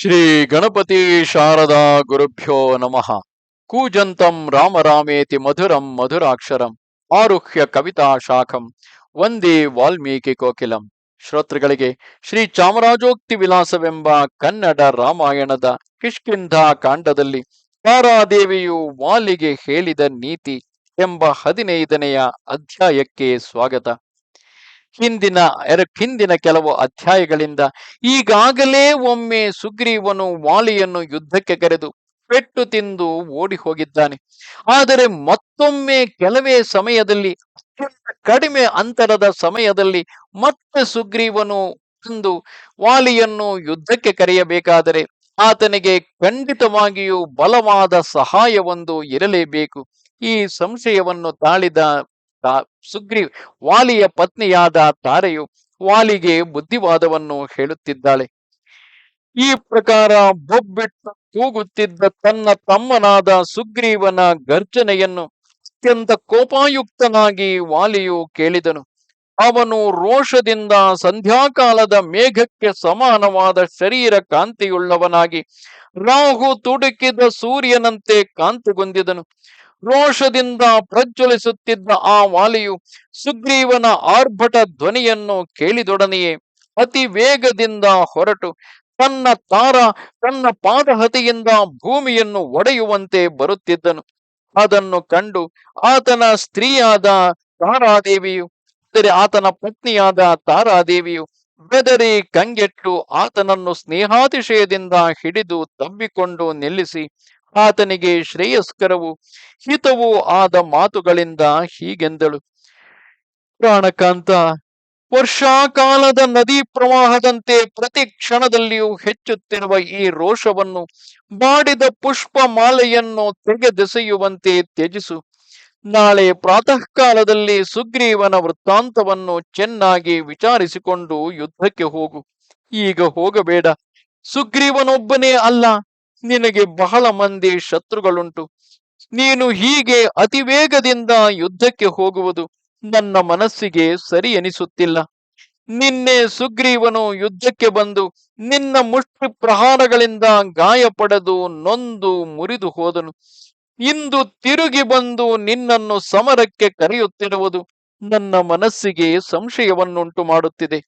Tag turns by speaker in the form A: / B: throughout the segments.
A: ಶ್ರೀ ಗಣಪತಿ ಶಾರದಾ ಗುರುಭ್ಯೋ ನಮಃ. ಕೂಜಂತಂ ರಾಮ ರಾಮೇತಿ ಮಧುರಂ ಮಧುರಾಕ್ಷರಂ. ಆರುಹ್ಯ ಕವಿತಾ ಶಾಖಂ. ವಂದೇ ವಾಲ್ಮೀಕಿ ಕೋಕಿಲಂ. ಶ್ರೋತೃಗಳಿಗೆ ಶ್ರೀ ಚಾಮರಾಜೋಕ್ತಿ ವಿಲಾಸವೆಂಬ ಕನ್ನಡ ರಾಮಾಯಣದ ಕಿಷ್ಕಿಂಧ ಕಾಂಡದಲ್ಲಿ ತಾರಾದೇವಿಯು ವಾಲಿಗೆ ಹೇಳಿದ ನೀತಿ ಎಂಬ ಹದಿನೈದನೆಯ ಅಧ್ಯಾಯಕ್ಕೆ ಸ್ವಾಗತ. ಹಿಂದಿನ ಹಿಂದಿನ ಕೆಲವು ಅಧ್ಯಾಯಗಳಿಂದ ಈಗಾಗಲೇ ಒಮ್ಮೆ ಸುಗ್ರೀವನು ವಾಲಿಯನ್ನು ಯುದ್ಧಕ್ಕೆ ಕರೆದು ಪೆಟ್ಟು ತಿಂದು ಓಡಿ ಹೋಗಿದ್ದಾನೆ ಆದರೆ ಮತ್ತೊಮ್ಮೆ ಕೆಲವೇ ಸಮಯದಲ್ಲಿ, ಅತ್ಯಂತ ಕಡಿಮೆ ಅಂತರದ ಸಮಯದಲ್ಲಿ ಮತ್ತೆ ಸುಗ್ರೀವನು ತಂದು ವಾಲಿಯನ್ನು ಯುದ್ಧಕ್ಕೆ ಕರೆಯಬೇಕಾದರೆ ಆತನಿಗೆ ಖಂಡಿತವಾಗಿಯೂ ಬಲವಾದ ಸಹಾಯವೊಂದು ಇರಲೇಬೇಕು. ಈ ಸಂಶಯವನ್ನು ತಾಳಿದ ತಾ- ವಾಲಿಯ ಪತ್ನಿಯಾದ ತಾರೆಯು ವಾಲಿಗೆ ಬುದ್ಧಿವಾದವನ್ನು ಹೇಳುತ್ತಿದ್ದಾಳೆ. ಈ ಪ್ರಕಾರ ಬೊಬ್ಬಿಟ್ಟು ಕೂಗುತ್ತಿದ್ದ ತನ್ನ ತಮ್ಮನಾದ ಸುಗ್ರೀವನ ಗರ್ಜನೆಯನ್ನು ಅತ್ಯಂತ ಕೋಪಾಯುಕ್ತನಾಗಿ ವಾಲಿಯು ಕೇಳಿದನು. ಅವನು ರೋಷದಿಂದ ಸಂಧ್ಯಾಕಾಲದ ಮೇಘಕ್ಕೆ ಸಮಾನವಾದ ಶರೀರ ಕಾಂತಿಯುಳ್ಳವನಾಗಿ ರಾಹು ತುಡುಕಿದ ಸೂರ್ಯನಂತೆ ಕಾಂತಿಗೊಂದಿದನು ರೋಷದಿಂದ ಪ್ರಜ್ವಲಿಸುತ್ತಿದ್ದ ಆ ವಾಲಿಯು ಸುಗ್ರೀವನ ಆರ್ಭಟ ಧ್ವನಿಯನ್ನು ಕೇಳಿದೊಡನೆಯೇ ಅತಿ ವೇಗದಿಂದ ಹೊರಟು. ತನ್ನ ತಾರ ತನ್ನ ಪಾದಹತಿಯಿಂದ ಭೂಮಿಯನ್ನು ಒಡೆಯುವಂತೆ ಬರುತ್ತಿದ್ದನು. ಅದನ್ನು ಕಂಡು ಆತನ ಸ್ತ್ರೀಯಾದ ತಾರಾದೇವಿಯು ಅಂದರೆ ಆತನ ಪತ್ನಿಯಾದ ತಾರಾದೇವಿಯು ಬೆದರಿ ಕಂಗೆಟ್ಟು ಆತನನ್ನು ಸ್ನೇಹಾತಿಶಯದಿಂದ ಹಿಡಿದು ತಬ್ಬಿಕೊಂಡು ನಿಲ್ಲಿಸಿ ಆತನಿಗೆ ಶ್ರೇಯಸ್ಕರವು ಹಿತವೂ ಆದ ಮಾತುಗಳಿಂದ ಹೀಗೆಂದಳು. ಪ್ರಾಣಕಾಂತ, ವರ್ಷಾಕಾಲದ ನದಿ ಪ್ರವಾಹದಂತೆ ಪ್ರತಿ ಕ್ಷಣದಲ್ಲಿಯೂ ಹೆಚ್ಚುತ್ತಿರುವ ಈ ರೋಷವನ್ನು ಮಾಡಿದ ಪುಷ್ಪ ಮಾಲೆಯನ್ನು ತೆಗೆದೆಸೆಯುವಂತೆ ತ್ಯಜಿಸು. ನಾಳೆ ಪ್ರಾತಃ ಕಾಲದಲ್ಲಿ ಸುಗ್ರೀವನ ವೃತ್ತಾಂತವನ್ನು ಚೆನ್ನಾಗಿ ವಿಚಾರಿಸಿಕೊಂಡು ಯುದ್ಧಕ್ಕೆ ಹೋಗು. ಈಗ ಹೋಗಬೇಡ. ಸುಗ್ರೀವನೊಬ್ಬನೇ ಅಲ್ಲ. ನಿನಗೆ ಬಹಳ ಮಂದಿ ಶತ್ರುಗಳುಂಟು. ನೀನು ಹೀಗೆ ಅತಿ ವೇಗದಿಂದ ಯುದ್ಧಕ್ಕೆ ಹೋಗುವುದು ನನ್ನ ಮನಸ್ಸಿಗೆ ಸರಿ ಎನಿಸುತ್ತಿಲ್ಲ. ನಿನ್ನೆ ಸುಗ್ರೀವನು ಯುದ್ಧಕ್ಕೆ ಬಂದು ನಿನ್ನ ಮುಷ್ಟಿ ಪ್ರಹಾರಗಳಿಂದ ಗಾಯಪಡೆದು ನೊಂದು ಮುರಿದು ಹೋದನು. ಇಂದು ತಿರುಗಿ ಬಂದು ನಿನ್ನನ್ನು ಸಮರಕ್ಕೆ ಕರೆಯುತ್ತಿರುವುದು ನನ್ನ ಮನಸ್ಸಿಗೆ ಸಂಶಯವನ್ನುಂಟು ಮಾಡುತ್ತಿದೆ.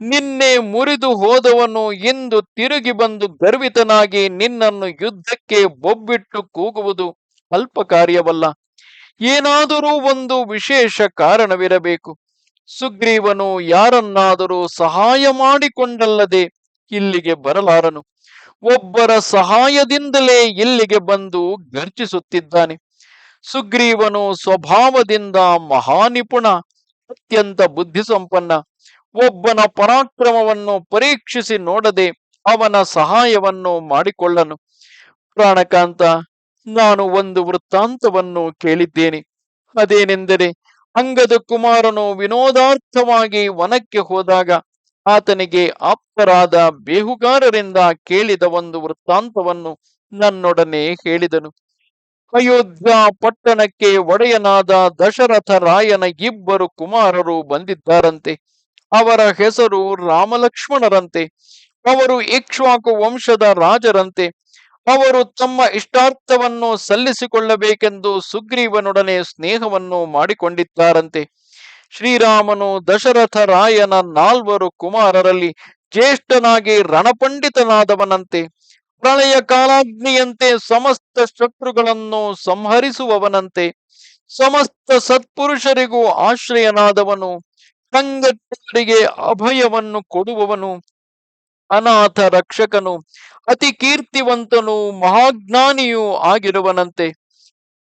A: ನಿನ್ನೆ ಮುರಿದು ಹೋದವನು ಇಂದು ತಿರುಗಿ ಬಂದು ಗರ್ವಿತನಾಗಿ ನಿನ್ನನ್ನು ಯುದ್ಧಕ್ಕೆ ಬೊಬ್ಬಿಟ್ಟು ಕೂಗುವುದು ಅಲ್ಪ ಕಾರ್ಯವಲ್ಲ ಏನಾದರೂ ಒಂದು ವಿಶೇಷ ಕಾರಣವಿರಬೇಕು. ಸುಗ್ರೀವನು ಯಾರನ್ನಾದರೂ ಸಹಾಯ ಮಾಡಿಕೊಂಡಲ್ಲದೆ ಇಲ್ಲಿಗೆ ಬರಲಾರನು. ಒಬ್ಬರ ಸಹಾಯದಿಂದಲೇ ಇಲ್ಲಿಗೆ ಬಂದು ಗರ್ಜಿಸುತ್ತಿದ್ದಾನೆ. ಸುಗ್ರೀವನು ಸ್ವಭಾವದಿಂದ ಮಹಾನಿಪುಣ, ಅತ್ಯಂತ ಬುದ್ಧಿ ಸಂಪನ್ನ ಒಬ್ಬನ ಪರಾಕ್ರಮವನ್ನು ಪರೀಕ್ಷಿಸಿ ನೋಡದೆ ಅವನ ಸಹಾಯವನ್ನು ಮಾಡಿಕೊಳ್ಳನು. ಪ್ರಾಣಕಾಂತ, ನಾನು ಒಂದು ವೃತ್ತಾಂತವನ್ನು ಕೇಳಿದ್ದೇನೆ. ಅದೇನೆಂದರೆ, ಅಂಗದ ಕುಮಾರನು ವಿನೋದಾರ್ಥವಾಗಿ ವನಕ್ಕೆ ಹೋದಾಗ ಆತನಿಗೆ ಆಪ್ತರಾದ ಬೇಹುಗಾರರಿಂದ ಕೇಳಿದ ಒಂದು ವೃತ್ತಾಂತವನ್ನು ನನ್ನೊಡನೆ ಹೇಳಿದನು. ಅಯೋಧ್ಯ ಪಟ್ಟಣಕ್ಕೆ ಒಡೆಯನಾದ ದಶರಥ ರಾಯನ ಇಬ್ಬರು ಕುಮಾರರು ಬಂದಿದ್ದಾರಂತೆ. ಅವರ ಹೆಸರು ರಾಮಲಕ್ಷ್ಮಣರಂತೆ. ಅವರು ಇಕ್ಷ್ವಾಕು ವಂಶದ ರಾಜರಂತೆ. ಅವರು ತಮ್ಮ ಇಷ್ಟಾರ್ಥವನ್ನು ಸಲ್ಲಿಸಿಕೊಳ್ಳಬೇಕೆಂದು ಸುಗ್ರೀವನೊಡನೆ ಸ್ನೇಹವನ್ನು ಮಾಡಿಕೊಂಡಿದ್ದಾರಂತೆ. ಶ್ರೀರಾಮನು ದಶರಥ ರಾಯನ ನಾಲ್ವರು ಕುಮಾರರಲ್ಲಿ ಜ್ಯೇಷ್ಠನಾಗಿ ರಣಪಂಡಿತನಾದವನಂತೆ, ಪ್ರಳಯ ಕಾಲಾಗ್ನಿಯಂತೆ ಸಮಸ್ತ ಶತ್ರುಗಳನ್ನು ಸಂಹರಿಸುವವನಂತೆ, ಸಮಸ್ತ ಸತ್ಪುರುಷರಿಗೂ ಆಶ್ರಯನಾದವನು ಸಂಗತಿಗಳಿಗೆ ಅಭಯವನ್ನು ಕೊಡುವವನು, ಅನಾಥ ರಕ್ಷಕನು, ಅತಿ ಕೀರ್ತಿವಂತನು, ಮಹಾಜ್ಞಾನಿಯೂ ಆಗಿರುವನಂತೆ.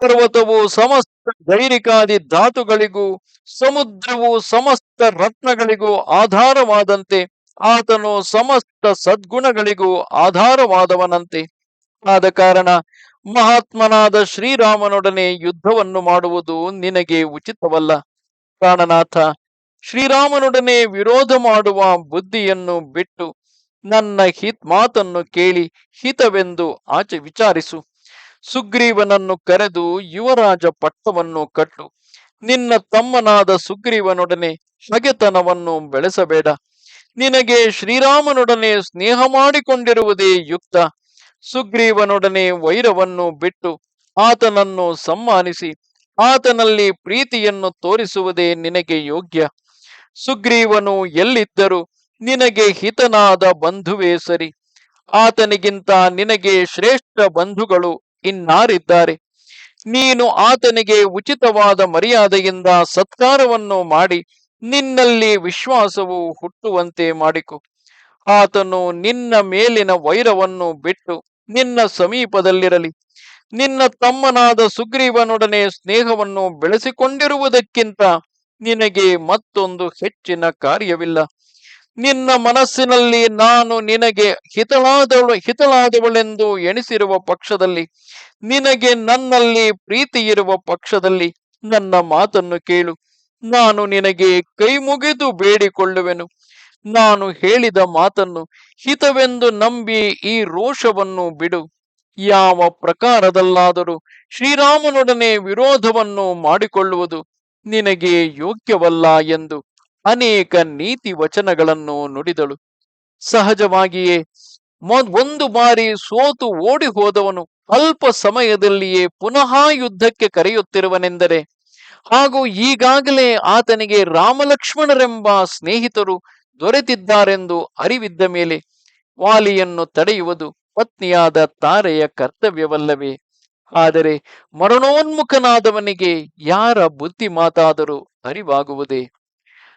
A: ಪರ್ವತವು ಸಮಸ್ತ ಗೈರಿಕಾದಿ ಧಾತುಗಳಿಗೂ, ಸಮುದ್ರವು ಸಮಸ್ತ ರತ್ನಗಳಿಗೂ ಆಧಾರವಾದಂತೆ, ಆತನು ಸಮಸ್ತ ಸದ್ಗುಣಗಳಿಗೂ ಆಧಾರವಾದವನಂತೆ. ಆದ ಕಾರಣ ಮಹಾತ್ಮನಾದ ಶ್ರೀರಾಮನೊಡನೆ ಯುದ್ಧವನ್ನು ಮಾಡುವುದು ನಿನಗೆ ಉಚಿತವಲ್ಲ. ಪ್ರಾಣನಾಥ, ಶ್ರೀರಾಮನೊಡನೆ ವಿರೋಧ ಮಾಡುವ ಬುದ್ಧಿಯನ್ನು ಬಿಟ್ಟು ನನ್ನ ಹಿತ್ ಮಾತನ್ನು ಕೇಳಿ ಹಿತವೆಂದು ಆಚೆ ವಿಚಾರಿಸು. ಸುಗ್ರೀವನನ್ನು ಕರೆದು ಯುವರಾಜ ಪಟ್ಟವನ್ನು ಕಟ್ಟು ನಿನ್ನ ತಮ್ಮನಾದ ಸುಗ್ರೀವನೊಡನೆ ಹಗೆತನವನ್ನು ಬೆಳೆಸಬೇಡ. ನಿನಗೆ ಶ್ರೀರಾಮನೊಡನೆ ಸ್ನೇಹ ಮಾಡಿಕೊಂಡಿರುವುದೇ ಯುಕ್ತ. ಸುಗ್ರೀವನೊಡನೆ ವೈರವನ್ನು ಬಿಟ್ಟು ಆತನನ್ನು ಸಮ್ಮಾನಿಸಿ. ಆತನಲ್ಲಿ ಪ್ರೀತಿಯನ್ನು ತೋರಿಸುವುದೇ ನಿನಗೆ ಯೋಗ್ಯ. ಸುಗ್ರೀವನು ಎಲ್ಲಿದ್ದರೂ ನಿನಗೆ ಹಿತನಾದ ಬಂಧುವೇ ಸರಿ. ಆತನಿಗಿಂತ ನಿನಗೆ ಶ್ರೇಷ್ಠ ಬಂಧುಗಳು ಇನ್ನಾರಿದ್ದಾರೆ. ನೀನು ಆತನಿಗೆ ಉಚಿತವಾದ ಮರ್ಯಾದೆಯಿಂದ ಸತ್ಕಾರವನ್ನು ಮಾಡಿ, ನಿನ್ನಲ್ಲಿ ವಿಶ್ವಾಸವು ಹುಟ್ಟುವಂತೆ ಮಾಡಿಕೊ. ಆತನು ನಿನ್ನ ಮೇಲಿನ ವೈರವನ್ನು ಬಿಟ್ಟು ನಿನ್ನ ಸಮೀಪದಲ್ಲಿರಲಿ. ನಿನ್ನ ತಮ್ಮನಾದ ಸುಗ್ರೀವನೊಡನೆ ಸ್ನೇಹವನ್ನು ಬೆಳೆಸಿಕೊಂಡಿರುವುದಕ್ಕಿಂತ ನಿನಗೆ ಮತ್ತೊಂದು ಹೆಚ್ಚಿನ ಕಾರ್ಯವಿಲ್ಲ. ನಿನ್ನ ಮನಸ್ಸಿನಲ್ಲಿ ನಾನು ನಿನಗೆ ಹಿತಳಾದವಳು ಹಿತಳಾದವಳೆಂದು ಎಣಿಸಿರುವ ಪಕ್ಷದಲ್ಲಿ, ನಿನಗೆ ನನ್ನಲ್ಲಿ ಪ್ರೀತಿ ಇರುವ ಪಕ್ಷದಲ್ಲಿ ನನ್ನ ಮಾತನ್ನು ಕೇಳು. ನಾನು ನಿನಗೆ ಕೈ ಮುಗಿದು ಬೇಡಿಕೊಳ್ಳುವೆನು. ನಾನು ಹೇಳಿದ ಮಾತನ್ನು ಹಿತವೆಂದು ನಂಬಿ ಈ ರೋಷವನ್ನು ಬಿಡು. ಯಾವ ಪ್ರಕಾರದಲ್ಲಾದರೂ ಶ್ರೀರಾಮನೊಡನೆ ವಿರೋಧವನ್ನು ಮಾಡಿಕೊಳ್ಳುವುದು ನಿನಗೆ ಯೋಗ್ಯವಲ್ಲ ಎಂದು ಅನೇಕ ನೀತಿ ವಚನಗಳನ್ನು ನುಡಿದಳು. ಸಹಜವಾಗಿಯೇ ಒಂದು ಬಾರಿ ಸೋತು ಓಡಿ ಹೋದವನು ಅಲ್ಪ ಸಮಯದಲ್ಲಿಯೇ ಪುನಃ ಯುದ್ಧಕ್ಕೆ ಕರೆಯುತ್ತಿರುವನೆಂದರೆ, ಹಾಗೂ ಈಗಾಗಲೇ ಆತನಿಗೆ ರಾಮಲಕ್ಷ್ಮಣರೆಂಬ ಸ್ನೇಹಿತರು ದೊರೆತಿದ್ದಾರೆಂದು ಅರಿವಿದ್ದ ಮೇಲೆ ವಾಲಿಯನ್ನು ತಡೆಯುವುದು ಪತ್ನಿಯಾದ ತಾರೆಯ ಕರ್ತವ್ಯವಲ್ಲವೇ? ಆದರೆ ಮರಣೋನ್ಮುಖನಾದವನಿಗೆ ಯಾರ ಬುದ್ಧಿ ಮಾತಾದರೂ ಅರಿವಾಗುವುದೇ?